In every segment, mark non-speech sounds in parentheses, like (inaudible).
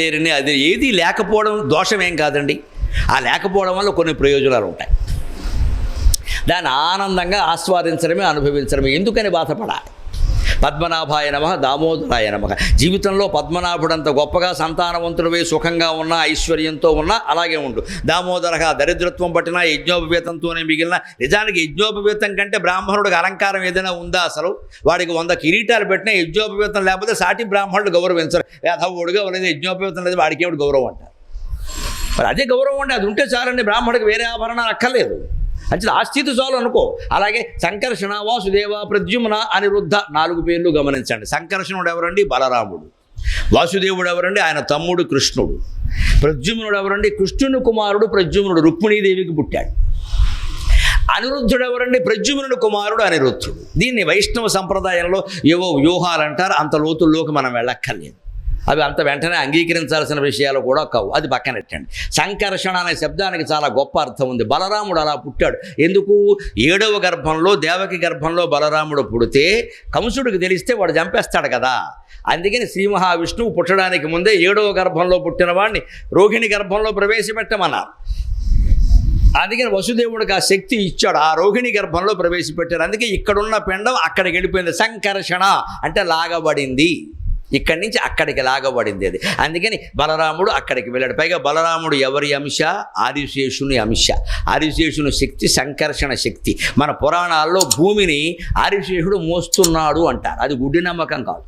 లేరని అది ఏది లేకపోవడం దోషమేం కాదండి. ఆ లేకపోవడం వల్ల కొన్ని ప్రయోజనాలు ఉంటాయి. దాన్ని ఆనందంగా ఆస్వాదించడమే అనుభవించడమే. ఎందుకని బాధపడాలి? పద్మనాభాయ నమ దామోదరాయ నమ. జీవితంలో పద్మనాభుడంత గొప్పగా సంతానవంతుడివై సుఖంగా ఉన్న ఐశ్వర్యంతో ఉన్నా అలాగే ఉండు. దామోదరగా దరిద్రత్వం పట్టినా యజ్ఞోపవేతంతోనే మిగిలిన నిజానికి యజ్ఞోపవేతం కంటే బ్రాహ్మణుడికి అలంకారం ఏదైనా ఉందా అసలు? వాడికి వంద కిరీటాలు పెట్టినా యజ్ఞోపవేతం లేకపోతే సాటి బ్రాహ్మణుడు గౌరవించరు యాదవుడుగా లేదు యజ్ఞోపవేతం లేదు వాడికి ఏమిటి గౌరవం అంటారు? మరి అదే గౌరవం అండి అది ఉంటే చాలండి బ్రాహ్మడికి వేరే ఆభరణాలు అక్కర్లేదు. అంటే ఆ స్థితి చాలు అనుకో. అలాగే సంకర్షణ వాసుదేవ ప్రద్యుమ్న అనిరుద్ధ నాలుగు పేర్లు గమనించండి. సంకర్షణుడు ఎవరండి? బలరాముడు. వాసుదేవుడు ఎవరండి? ఆయన తమ్ముడు కృష్ణుడు. ప్రద్యుమ్నుడు ఎవరండి? కృష్ణుని కుమారుడు ప్రద్యుమ్నుడు. రుక్మిణీదేవికి పుట్టాడు. అనిరుద్ధుడు ఎవరండి? ప్రద్యుమ్నుడు కుమారుడు అనిరుద్ధుడు. దీన్ని వైష్ణవ సంప్రదాయంలో ఏవో వ్యూహాలు అంటారు. అంత లోతుల్లోకి మనం వెళ్ళక్కర్లేదు. అవి అంత వెంటనే అంగీకరించాల్సిన విషయాలు కూడా కావు. అది పక్కనెట్టండి సంకర్షణ అనే శబ్దానికి చాలా గొప్ప అర్థం ఉంది. బలరాముడు అలా పుట్టాడు. ఎందుకు? ఏడవ గర్భంలో దేవకి గర్భంలో బలరాముడు పుడితే కంసుడికి తెలిస్తే వాడు చంపేస్తాడు కదా. అందుకని శ్రీ మహావిష్ణువు పుట్టడానికి ముందే ఏడవ గర్భంలో పుట్టిన వాడిని రోహిణి గర్భంలో ప్రవేశపెట్టమన్నారు. అందుకని వసుదేవుడికి ఆ శక్తి ఇచ్చాడు. ఆ రోహిణి గర్భంలో ప్రవేశపెట్టారు అందుకే ఇక్కడున్న పిండం అక్కడికి వెళ్ళిపోయింది. సంకర్షణ అంటే లాగబడింది. ఇక్కడి నుంచి అక్కడికి లాగబడింది అది. అందుకని బలరాముడు అక్కడికి వెళ్ళాడు. పైగా బలరాముడు ఎవరి అంశ? ఆదిశేషుని అంశ. ఆదిశేషుని శక్తి సంకర్షణ శక్తి. మన పురాణాల్లో భూమిని ఆదిశేషుడు మోస్తున్నాడు అంటారు. అది గుడ్డి నమ్మకం కాదు.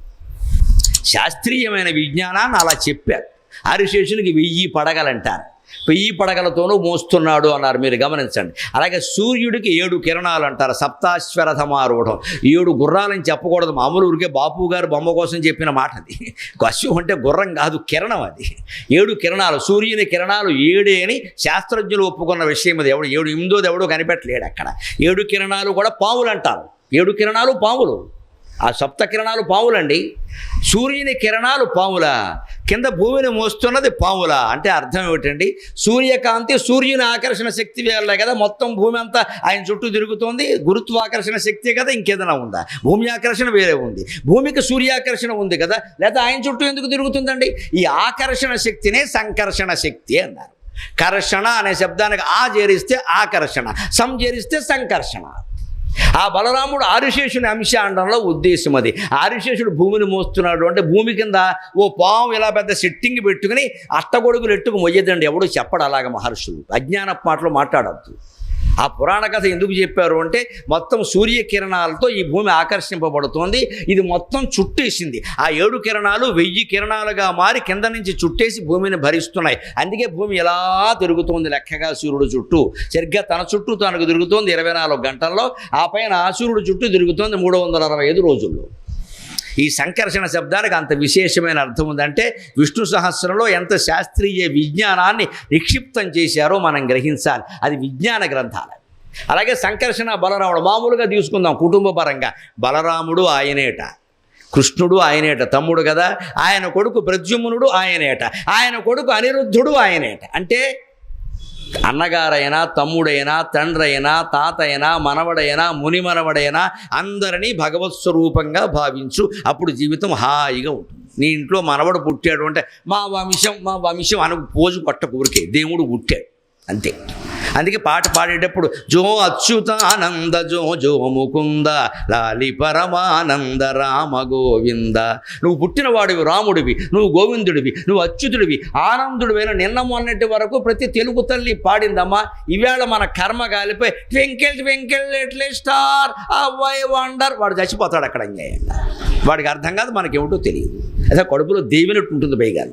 శాస్త్రీయమైన విజ్ఞానాన్ని అలా చెప్పారు. ఆదిశేషునికి వెయ్యి పడగలంటారు. పెయ్యి పడగలతోనూ మోస్తున్నాడు అన్నారు. మీరు గమనించండి. అలాగే సూర్యుడికి ఏడు కిరణాలు అంటారు. సప్తాశ్వరథమారూఢం ఏడు గుర్రాలని చెప్పకూడదు. మామూలు ఊరికే బాపు గారు బొమ్మ కోసం చెప్పిన మాట అది. అశ్వం అంటే గుర్రం కాదు కిరణం అది. ఏడు కిరణాలు. సూర్యుని కిరణాలు ఏడే అని శాస్త్రజ్ఞులు ఒప్పుకున్న విషయం అది. ఎవడు ఏడు ఎనిమిదోది ఎవడో కనిపెట్టలేడు అక్కడ. ఏడు కిరణాలు కూడా పావులు అంటారు. ఏడు కిరణాలు పావులు ఆ సప్త కిరణాలు పావులండి సూర్యుని కిరణాలు పావుల కింద భూమిని మోస్తున్నది పాముల. అంటే అర్థం ఏమిటండి? సూర్యకాంతి సూర్యుని ఆకర్షణ శక్తి వేయాలి కదా మొత్తం భూమి అంతా ఆయన చుట్టూ తిరుగుతోంది. గురుత్వాకర్షణ శక్తి కదా ఇంకేదైనా ఉందా? భూమి ఆకర్షణ వేరే ఉంది. భూమికి సూర్యాకర్షణ ఉంది కదా లేదా ఆయన చుట్టూ ఎందుకు తిరుగుతుందండి? ఈ ఆకర్షణ శక్తినే సంకర్షణ శక్తి అన్నారు. కర్షణ అనే శబ్దానికి ఆ చేరిస్తే ఆకర్షణ సంచేరిస్తే సంకర్షణ. ఆ బలరాముడు ఆరుశేషుని అంశ అండంలో ఉద్దేశం అది. ఆరుశేషుడు భూమిని మోస్తున్నాడు అంటే భూమి కింద ఓ పాము ఇలా పెద్ద సిట్టింగ్ పెట్టుకుని అట్టగొడుగులు ఎట్టుకు మొయ్యదండి. ఎవడు చెప్పడు అలాగ మహర్షులు. అజ్ఞాన మాటలు మాట్లాడద్దు. ఆ పురాణ కథ ఎందుకు చెప్పారు అంటే మొత్తం సూర్యకిరణాలతో ఈ భూమి ఆకర్షింపబడుతోంది. ఇది మొత్తం చుట్టేసింది. ఆ ఏడు కిరణాలు వెయ్యి కిరణాలుగా మారి కింద నుంచి చుట్టేసి భూమిని భరిస్తున్నాయి. అందుకే భూమి ఎలా తిరుగుతోంది లెక్కగా సూర్యుడు చుట్టూ. సరిగ్గా తన చుట్టూ తనకు తిరుగుతోంది ఇరవై నాలుగు గంటల్లో. ఆ పైన ఆ సూర్యుడు చుట్టూ తిరుగుతోంది మూడు వందల అరవై ఐదు రోజుల్లో. ఈ సంకర్షణ శబ్దానికి అంత విశేషమైన అర్థం ఉందంటే విష్ణు సహస్రంలో ఎంత శాస్త్రీయ విజ్ఞానాన్ని నిక్షిప్తం చేశారో మనం గ్రహించాలి. అది విజ్ఞాన గ్రంథాలు అలాగే సంకర్షణ బలరాముడు మామూలుగా తీసుకుందాం కుటుంబ పరంగా. బలరాముడు ఆయనేట కృష్ణుడు ఆయనేట తమ్ముడు కదా ఆయన కొడుకు ప్రద్యుమ్నుడు ఆయనేట ఆయన కొడుకు అనిరుద్ధుడు ఆయనేట. అంటే అన్నగారైనా తమ్ముడైనా తండ్రైనా తాతైనా మనవడైనా మునిమనవడైనా అందరినీ భగవత్ స్వరూపంగా భావించు. అప్పుడు జీవితం హాయిగా ఉంటుంది. నీ ఇంట్లో మనవడు పుట్టాడు అంటే మా వంశం మా వంశం అని పోజు కొట్ట దేవుడు పుట్టాడు. అంతే. అందుకే పాట పాడేటప్పుడు జో అచ్యుతానంద జో జో ముకుంద లాలి పరమానంద రామ గోవింద. నువ్వు పుట్టినవాడివి రాముడివి నువ్వు గోవిందుడివి నువ్వు అచ్యుతుడివి ఆనందుడివైన నిన్న మొన్నటి వరకు ప్రతి తెలుగు తల్లి పాడిందమ్మా ఈవేళ మన కర్మ కాలిపోయి twinkle twinkle little star why wonder. వాడు చచ్చిపోతాడు అక్కడ వాడికి అర్థం కాదు మనకేమిటో తెలియదు. అదే కడుపులో దేవినట్టు ఉంటుంది పైగా.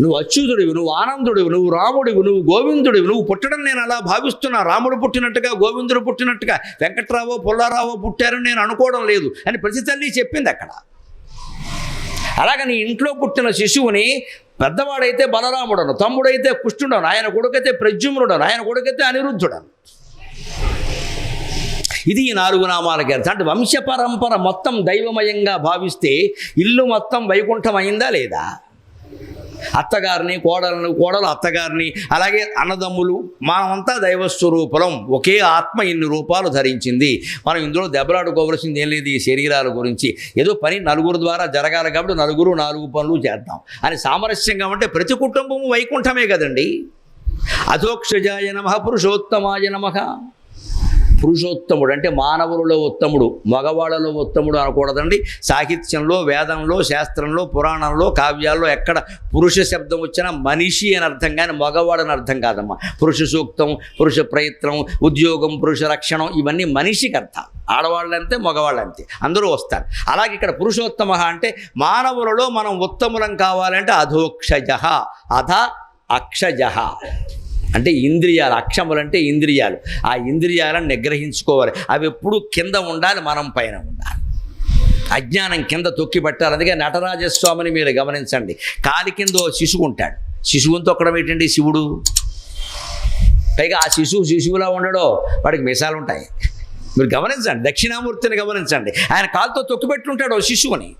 నువ్వు అచ్యుతుడివి నువ్వు ఆనందుడివి నువ్వు రాముడివి నువ్వు గోవిందుడివి నువ్వు పుట్టడం నేను అలా భావిస్తున్నా. రాముడు పుట్టినట్టుగా గోవిందుడు పుట్టినట్టుగా వెంకట్రావో పుల్లారావో పుట్టారని నేను అనుకోవడం లేదు అని ప్రతి తల్లి చెప్పింది అక్కడ. అలాగ నీ ఇంట్లో పుట్టిన శిశువుని పెద్దవాడైతే బలరాముడను తమ్ముడైతే కృష్ణుడను ఆయన కొడుకైతే ప్రజుమ్నుడను ఆయన కొడుకైతే అనిరుద్ధుడను. ఇది ఈ నాలుగు నామాలకి అర్థం. అంటే వంశ పరంపర మొత్తం దైవమయంగా భావిస్తే ఇల్లు మొత్తం వైకుంఠం అయిందా లేదా? అత్తగారిని కోడలను కోడలు అత్తగారిని అలాగే అన్నదమ్ములు మనమంతా దైవ స్వరూపులం ఒకే ఆత్మ ఇన్ని రూపాలు ధరించింది. మనం ఇందులో దెబ్బలాడుకోవలసింది ఏం లేదు ఈ శరీరాల గురించి. ఏదో పని నలుగురు ద్వారా జరగాలి కాబట్టి నలుగురు నాలుగు పనులు చేద్దాం. అని సామరస్యంగా ఉంటే ప్రతి కుటుంబము వైకుంఠమే కదండి. అధోక్షజాయ నమ పురుషోత్తమాయ నమ. పురుషోత్తముడు అంటే మానవులలో ఉత్తముడు మగవాళ్ళలో ఉత్తముడు అనకూడదండి. సాహిత్యంలో వేదంలో శాస్త్రంలో పురాణంలో కావ్యాల్లో ఎక్కడ పురుష శబ్దం వచ్చినా మనిషి అని అర్థం కానీ మగవాడని అర్థం కాదమ్మా. పురుష సూక్తం పురుష ప్రయత్నం ఉద్యోగం పురుష రక్షణం ఇవన్నీ మనిషికి అర్థాలు ఆడవాళ్ళంతే మగవాళ్ళంతే అందరూ వస్తారు. అలాగే ఇక్కడ పురుషోత్తమ అంటే మానవులలో మనం ఉత్తములం కావాలంటే అధోక్షజ అధ అక్షజ. అంటే ఇంద్రియాలు అక్షములు అంటే ఇంద్రియాలు. ఆ ఇంద్రియాలను నిగ్రహించుకోవాలి. అవి ఎప్పుడు కింద ఉండాలి మనం పైన ఉండాలి. అజ్ఞానం కింద తొక్కి పెట్టాలి. అందుకే నటరాజస్వామిని మీరు గమనించండి. కాలి కింద శిశువు ఉంటాడు. శిశువుని తొక్కడం ఏంటండి శివుడు? పైగా ఆ శిశువు శిశువులా ఉండడో. వాడికి మిసాలు ఉంటాయి మీరు గమనించండి. దక్షిణామూర్తిని గమనించండి. ఆయన కాలుతో తొక్కిపెట్టుంటాడు శిశువుని.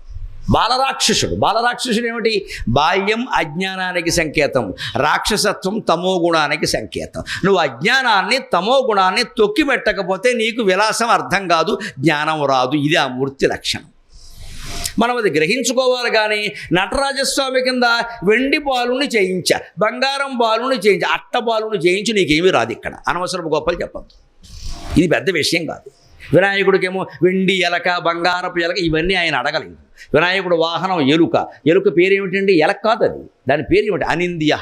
బాలరాక్షసుడు. బాలరాక్షసుడు ఏమిటి? బాల్యం అజ్ఞానానికి సంకేతం. రాక్షసత్వం తమో గుణానికి సంకేతం. నువ్వు అజ్ఞానాన్ని తమో గుణాన్ని తొక్కి పెట్టకపోతే నీకు విలాసం అర్థం కాదు జ్ఞానం రాదు. ఇది ఆ మూర్తి లక్షణం. మనం అది గ్రహించుకోవాలి కానీ నటరాజస్వామి కింద వెండి బాలుని చేయించా బంగారం బాలుని చేయించా అట్ట బాలుని చేయించి నీకేమీ రాదు ఇక్కడ. అనవసరపు గొప్పలు చెప్పద్దు. ఇది పెద్ద విషయం కాదు. వినాయకుడికేమో వెండి ఎలక బంగారపు ఎలక ఇవన్నీ ఆయన అడగలేదు. వినాయకుడు వాహనం ఎలుక. ఎలుక పేరేమిటండి? ఎలక కాదు అది. దాని పేరు ఏమిటి అనింద్య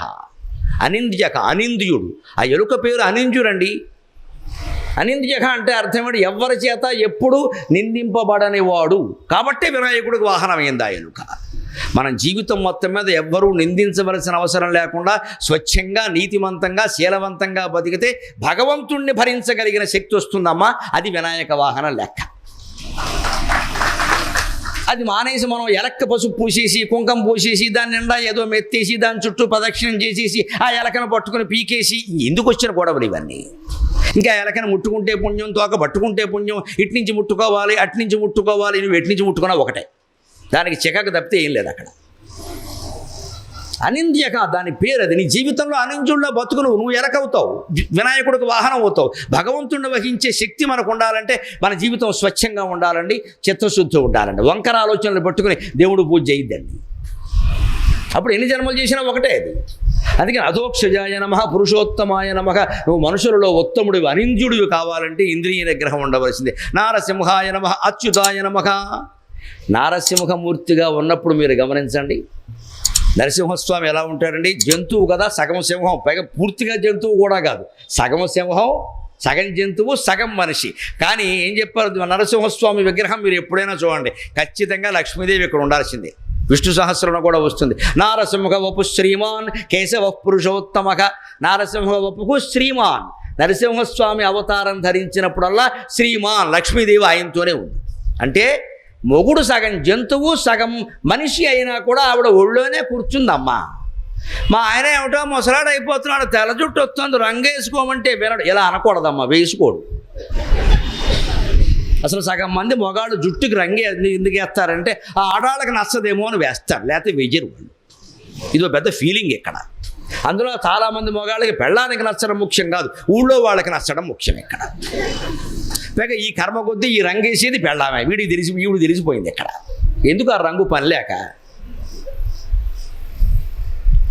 అనింద్యక అనింద్యుడు. ఆ ఎలుక పేరు అనింద్యుడండి. అనింద్యక అంటే అర్థం ఎవరి చేత? ఎప్పుడు నిందింపబడని వాడు కాబట్టే వినాయకుడికి వాహనం అయింది ఆ ఎలుక. మన జీవితం మొత్తం మీద ఎవ్వరూ నిందించవలసిన అవసరం లేకుండా స్వచ్ఛంగా నీతిమంతంగా శీలవంతంగా బతికితే భగవంతుణ్ణి భరించగలిగిన శక్తి వస్తుందమ్మా. అది వినాయక వాహన లెక్క. అది మానేసి మనం ఎలక్క పసుపు పూసేసి కుంకం పూసేసి దాని నిండా ఏదో మెత్తేసి దాని చుట్టూ ప్రదక్షిణం చేసేసి ఆ ఎలకను పట్టుకుని పీకేసి ఎందుకు వచ్చిన గొడవలు ఇవన్నీ? ఇంకా ఎలకను ముట్టుకుంటే పుణ్యం తోక పట్టుకుంటే పుణ్యం ఇటు నుంచి ముట్టుకోవాలి అటు నుంచి ముట్టుకోవాలి నువ్వు ఎటు నుంచి ముట్టుకున్నా ఒకటే. దానికి చికాకు తప్పితే ఏం లేదు అక్కడ. అనింద్యక దాని పేరు అది. నీ జీవితంలో అనింద్యుల్లో బతుకు నువ్వు నువ్వు వినాయకుడికి వాహనం అవుతావు. భగవంతుడిని వహించే శక్తి మనకు ఉండాలంటే మన జీవితం స్వచ్ఛంగా ఉండాలండి చిత్తశుద్ధి ఉండాలండి. వంకర ఆలోచనలు పట్టుకుని దేవుడు పూజ చేయొద్దండి. అప్పుడు ఎన్ని జన్మలు చేసినా ఒకటే అది. అందుకని అధోక్షజాయ నమ పురుషోత్తమాయ నమ. నువ్వు మనుషులలో ఉత్తముడివి అనింద్యుడివి కావాలంటే ఇంద్రియ నిగ్రహం ఉండవలసిందే. నారసింహాయ నమ అచ్యుతాయ నమః. నారసింహమూర్తిగా ఉన్నప్పుడు మీరు గమనించండి. నరసింహస్వామి ఎలా ఉంటారండి? జంతువు కదా సగం సింహం. పైగా పూర్తిగా జంతువు కూడా కాదు. సగం సింహం సగం జంతువు సగం మనిషి. కానీ ఏం చెప్పారు? నరసింహస్వామి విగ్రహం మీరు ఎప్పుడైనా చూడండి. ఖచ్చితంగా లక్ష్మీదేవి ఇక్కడ ఉండాల్సిందే. విష్ణు సహస్రం కూడా వస్తుంది. నారసింహ వపు శ్రీమాన్ కేశవ పురుషోత్తమక నారసింహ వపుకు శ్రీమాన్. నరసింహస్వామి అవతారం ధరించినప్పుడల్లా శ్రీమాన్ లక్ష్మీదేవి ఆయనతోనే ఉంది. అంటే మొగుడు సగం జంతువు సగం మనిషి అయినా కూడా ఆవిడ ఒళ్ళోనే కూర్చుందమ్మా. మా ఆయన ఏమిటో ముసలాడు అయిపోతున్నాడు తెల జుట్టు వస్తుంది రంగు వేసుకోమంటే వినడు. ఇలా అనకూడదమ్మా వేసుకోడు. అసలు సగం మంది మొగాళ్ళు జుట్టుకి రంగే ఎందుకు వేస్తారంటే ఆ ఆడాళ్ళకి నచ్చదేమో అని వేస్తారు లేకపోతే వెయ్యరు వాళ్ళు. ఇది పెద్ద ఫీలింగ్ ఇక్కడ. అందులో చాలామంది మొగాళ్ళకి పెళ్ళానికి నచ్చడం ముఖ్యం కాదు ఊళ్ళో వాళ్ళకి నచ్చడం ముఖ్యం ఇక్కడ. పైగా ఈ కర్మ కొద్దీ ఈ రంగు వేసేది పెళ్ళామే. వీడికి తెలిసి వీడు తెలిసిపోయింది ఇక్కడ. ఎందుకు ఆ రంగు పనిలేక?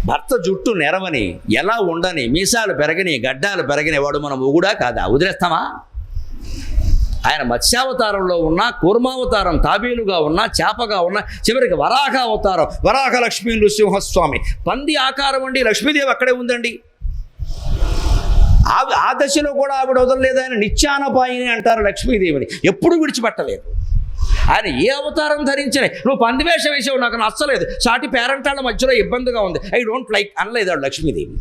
భర్త జుట్టు నెరవని ఎలా ఉండని మీసాలు పెరగని గడ్డాలు పెరగని వాడు మన మొగుడా కాదా? వదిలేస్తామా? ఆయన మత్స్యావతారంలో ఉన్న కూర్మావతారం తాబేలుగా ఉన్న చేపగా ఉన్న చివరికి వరాహ అవతారం వరాహ లక్ష్మీ నృసింహస్వామి. పంది ఆకారం అండి లక్ష్మీదేవి అక్కడే ఉందండి. ఆ ఆ దశలో కూడా ఆవిడ వదలలేదు. ఆయన నిత్యానపాయిని అంటారు లక్ష్మీదేవిని. ఎప్పుడు విడిచిపెట్టలేదు. ఆయన ఏ అవతారం ధరించిన నువ్వు పందివేషం వేసావు నాకు నచ్చలేదు. సాటి పేరెంటాళ్ళ మధ్యలో ఇబ్బందిగా ఉంది. ఐ డోంట్ లైక్ అనలేదు ఆడు లక్ష్మీదేవి.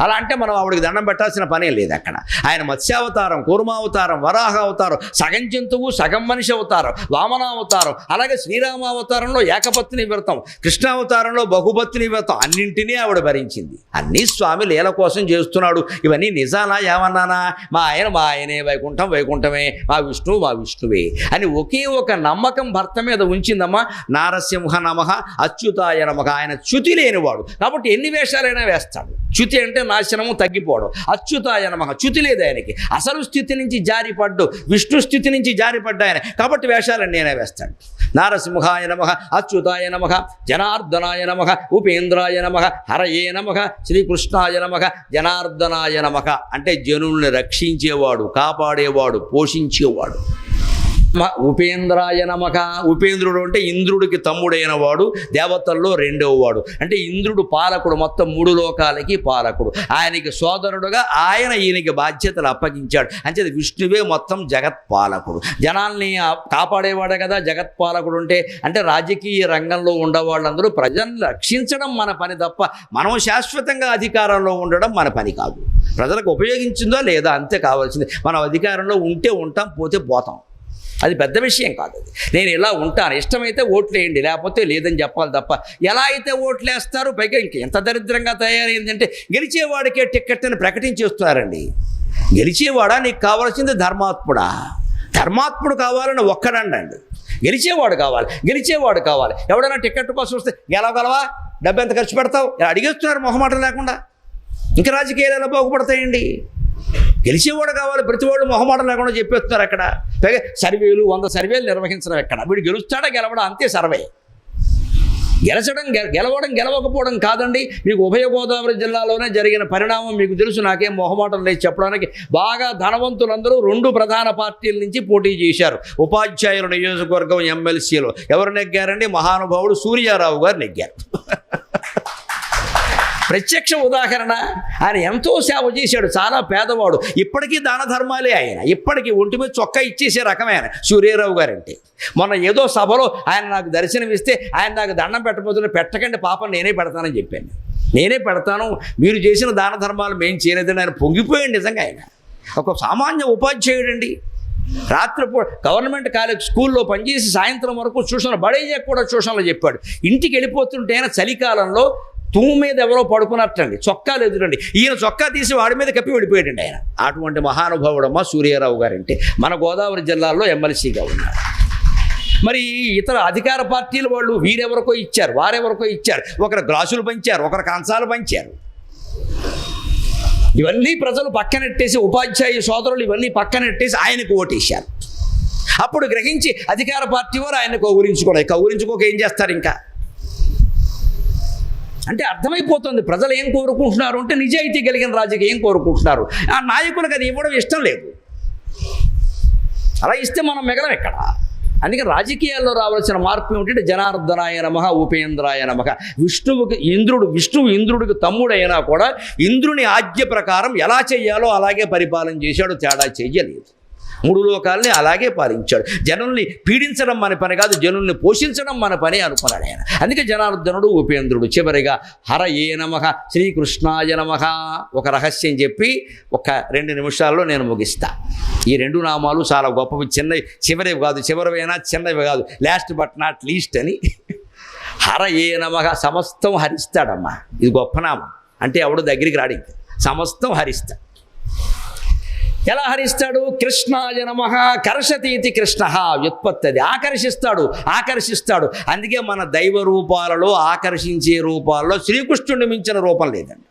అలా అంటే మనం ఆవిడకి దండం పెట్టాల్సిన పనే లేదు అక్కడ. ఆయన మత్స్యావతారం కూర్మావతారం వరాహ అవతారం సగం జంతువు సగం మనిషి అవతారం వామనావతారం అలాగే శ్రీరామావతారంలో ఏకపత్ని వ్రతం కృష్ణావతారంలో బహుపత్ని వ్రతం అన్నింటినీ ఆవిడ భరించింది. అన్నీ స్వామి లీల కోసం చేస్తున్నాడు. ఇవన్నీ నిజానా ఏమన్నానా? మా ఆయన మా ఆయనే వైకుంఠం వైకుంఠమే మా విష్ణువు మా విష్ణువే అని ఒకే ఒక నమ్మకం భర్త మీద ఉంచిందమ్మా. నారసింహ నమః అచ్యుతాయ నమః. ఆయన చ్యుతి లేనివాడు. కాబట్టి ఎన్ని వేషాలైనా వేస్తాడు. చ్యుతి అంటే నాశనము తగ్గిపోవడం. అచ్యుతాయ నమః. చ్యుతి లేదు ఆయనకి. అసలు స్థితి నుంచి జారిపడ్డు విష్ణు స్థితి నుంచి జారిపడ్డ ఆయన. కాబట్టి వేషాలన్నీ నేనే వేస్తాడు నారసింహాయ నమ అచ్యుతాయ నమ జనార్దనాయ నమ ఉపేంద్రాయ నమ హరయే నమ శ్రీకృష్ణాయ నమ జనార్దనాయ నమ. అంటే జనుల్ని రక్షించేవాడు కాపాడేవాడు పోషించేవాడు. ఉపేంద్రాయ నమక ఉపేంద్రుడు అంటే ఇంద్రుడికి తమ్ముడైన వాడు దేవతల్లో రెండవ వాడు. అంటే ఇంద్రుడు పాలకుడు మొత్తం మూడు లోకాలకి పాలకుడు. ఆయనకి సోదరుడుగా ఆయన ఈయనకి బాధ్యతలు అప్పగించాడు. అంటే విష్ణువే మొత్తం జగత్పాలకుడు. జనాల్ని కాపాడేవాడు కాపాడేవాడే కదా జగత్పాలకుడు అంటే అంటే రాజకీయ రంగంలో ఉండేవాళ్ళందరూ ప్రజల్ని రక్షించడం మన పని తప్ప మనం శాశ్వతంగా అధికారంలో ఉండడం మన పని కాదు. ప్రజలకు ఉపయోగించిందో లేదా అంతే కావాల్సింది. మనం అధికారంలో ఉంటే ఉంటాం పోతే పోతాం. అది పెద్ద విషయం కాదు అది. నేను ఇలా ఉంటాను ఇష్టమైతే ఓట్లు వేయండి లేకపోతే లేదని చెప్పాలి తప్ప ఎలా అయితే ఓట్లేస్తారు పైగా ఇంక ఎంత దరిద్రంగా తయారైందంటే గెలిచేవాడికే టిక్కెట్ అని ప్రకటించేస్తున్నారండి. గెలిచేవాడా? నీకు కావాల్సింది ధర్మాత్ముడా. ధర్మాత్ముడు కావాలని ఒక్కడండి గెలిచేవాడు కావాలి గెలిచేవాడు కావాలి. ఎవడైనా టికెట్ కోసం వస్తే గెలవగలవా? డబ్బు ఎంత ఖర్చు పెడతావు? అడిగేస్తున్నారు మొహమాటం లేకుండా. ఇంకా రాజకీయాలు ఎలా బాగుపడతాయండి? గెలిచేవాడు కావాలి ప్రతివాడు మొహమాటం లేకుండా చెప్పేస్తున్నారు అక్కడ. పైగా సర్వేలు వంద సర్వేలు నిర్వహించడం ఎక్కడ? వీడు గెలుస్తాడా గెలవడా? అంతే సర్వే. గెలచడం గెలవడం గెలవకపోవడం కాదండి. మీకు ఉభయ గోదావరి జిల్లాలోనే జరిగిన పరిణామం మీకు తెలుసు. నాకేం మొహమాటం లేదు చెప్పడానికి. బాగా ధనవంతులందరూ రెండు ప్రధాన పార్టీల నుంచి పోటీ చేశారు. ఉపాధ్యాయుల నియోజకవర్గం ఎమ్మెల్సీలో. ఎవరు నెగ్గారండి? మహానుభావుడు సూర్యారావు గారు నెగ్గారు. (laughs) ప్రత్యక్ష ఉదాహరణ. ఆయన ఎంతో సేవ చేశాడు చాలా పేదవాడు. ఇప్పటికీ దాన ధర్మాలే ఆయన. ఇప్పటికీ ఒంటి మీద చొక్కా ఇచ్చేసే రకమైన సూర్యరావు గారంటే. మొన్న ఏదో సభలో ఆయన నాకు దర్శనం ఇస్తే ఆయన నాకు దండం పెట్టబోతున్నా పెట్టకండి పాపం నేనే పెడతానని చెప్పాను. నేనే పెడతాను మీరు చేసిన దాన ధర్మాలు మేము చేయలేదని ఆయన పొంగిపోయాడు నిజంగా ఆయన. ఒక సామాన్య ఉపాధ్యాయుడండి. రాత్రిపూట గవర్నమెంట్ కాలేజ్ స్కూల్లో పనిచేసి సాయంత్రం వరకు ట్యూషన్ బడేజా కూడా ట్యూషన్లో చెప్పాడు. ఇంటికి వెళ్ళిపోతుంటే ఆయన చలికాలంలో తూము మీద ఎవరో పడుకున్నట్టండి. చొక్కాలు ఎదురండి ఈయన చొక్కా తీసి వాడి మీద కప్పి వెళ్ళిపోయాడండి ఆయన. అటువంటి మహానుభావుడమ్మ సూర్యారావు గారంటే. మన గోదావరి జిల్లాలో ఎమ్మెల్సీగా ఉన్నారు. మరి ఇతర అధికార పార్టీల వాళ్ళు వీరెవరికో ఇచ్చారు వారెవరికో ఇచ్చారు. ఒకరు గ్లాసులు పంచారు ఒకరు కంచాలు పంచారు. ఇవన్నీ ప్రజలు పక్కనెట్టేసి ఉపాధ్యాయ సోదరులు ఇవన్నీ పక్కనెట్టేసి ఆయనకు ఓటేశారు. అప్పుడు గ్రహించి అధికార పార్టీ వారు ఆయన కౌగులించుకోలేదు కౌగురించుకోక ఏం చేస్తారు ఇంకా? అంటే అర్థమైపోతుంది. ప్రజలు ఏం కోరుకుంటున్నారు అంటే నిజాయితీ కలిగిన రాజకీయం కోరుకుంటున్నారు? ఆ నాయకులకు అది ఇవ్వడం ఇష్టం లేదు. అలా ఇస్తే మనం మిగలం ఎక్కడ? అందుకే రాజకీయాల్లో రావాల్సిన మార్పు ఏమిటంటే జనార్దనాయ నమ ఉపేంద్రాయ నమ. విష్ణువుకి ఇంద్రుడు విష్ణువు ఇంద్రుడికి తమ్ముడైనా కూడా ఇంద్రుని ఆజ్ఞ ప్రకారం ఎలా చేయాలో అలాగే పరిపాలన చేశాడు తేడా చెయ్యలేదు. మూడు లోకాలని అలాగే పాలించాడు. జనుల్ని పీడించడం మన పని కాదు జనుల్ని పోషించడం మన పని అనుకున్నాడు ఆయన. అందుకే జనార్దనుడు ఉపేంద్రుడు చివరిగా హర ఏ నమ శ్రీకృష్ణాయ నమ ఒక రహస్యం చెప్పి ఒక రెండు నిమిషాల్లో నేను ముగిస్తా. ఈ రెండు నామాలు చాలా గొప్పవి చిన్నవి చివరివి కాదు చివరివైనా చిన్నవి కాదు లాస్ట్ బట్ నాట్ లీస్ట్ అని. హర ఏ నమహ సమస్తం హరిస్తాడమ్మా. ఇది గొప్ప నామం. అంటే ఎవడు దగ్గరికి రాడింది సమస్తం హరిస్తాడు. ఎలా హరిస్తాడు? కృష్ణాయ నమ కర్షతీతి కృష్ణ వ్యుత్పత్తి అది ఆకర్షిస్తాడు ఆకర్షిస్తాడు. అందుకే మన దైవ రూపాలలో ఆకర్షించే రూపాల్లో శ్రీకృష్ణుడిని మించిన రూపం లేదండి.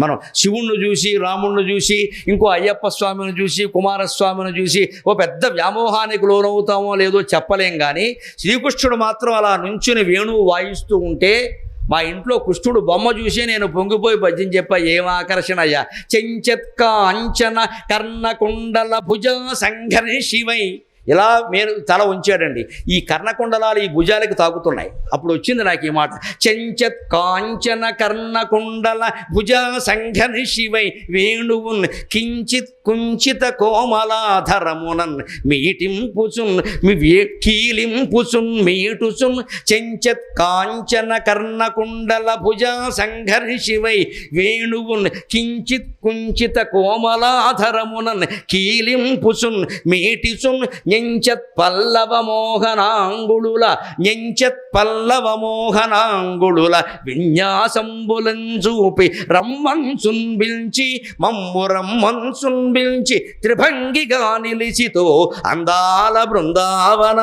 మనం శివుణ్ణి చూసి రాముణ్ణి చూసి ఇంకో అయ్యప్ప స్వామిని చూసి కుమారస్వామిని చూసి ఓ పెద్ద వ్యామోహానికి లోనవుతామో లేదో చెప్పలేం కానీ శ్రీకృష్ణుడు మాత్రం అలా నుంచుని వేణువు వాయిస్తూ ఉంటే మా ఇంట్లో కృష్ణుడు బొమ్మ చూసి నేను పొంగిపోయి భజన చెప్ప ఏం ఆకర్షణ అయ్యా? చెంచత్క అంచన కర్ణకుండల భుజ సంఘర్షివై ఇలా మీరు తల ఉంచాడండి. ఈ కర్ణకుండలాలు ఈ భుజాలకి తాకుతున్నాయి. అప్పుడు వచ్చింది నాకు ఈ మాట. చెంచత్ కాంచన కర్ణకుండల భుజ సంఘని శివై వేణువున్ కించిత్ కుంచిత కోమలాధరమునన్ మీటింపుచున్ మీ వే- కీలింపుచున్ మీటుచున్ చెంచత్ కాంచన కర్ణకుండల భుజ సంఘర్షి శివై వేణువున్ కించిత్ కుంచిత కోమలాధరమునన్ కీలింపుచున్ మీటిచున్ ఎంచత్ పల్లవ మోహనాంగుళుల ఎంచత్ పల్లవ మోహనాంగుళుల విన్యాసంబులం చూపి రమ్మంచున్ పిలిచి మమ్ము రమ్మంచున్ పిలిచి త్రిభంగిగా నిలిచితో అందాల బృందావన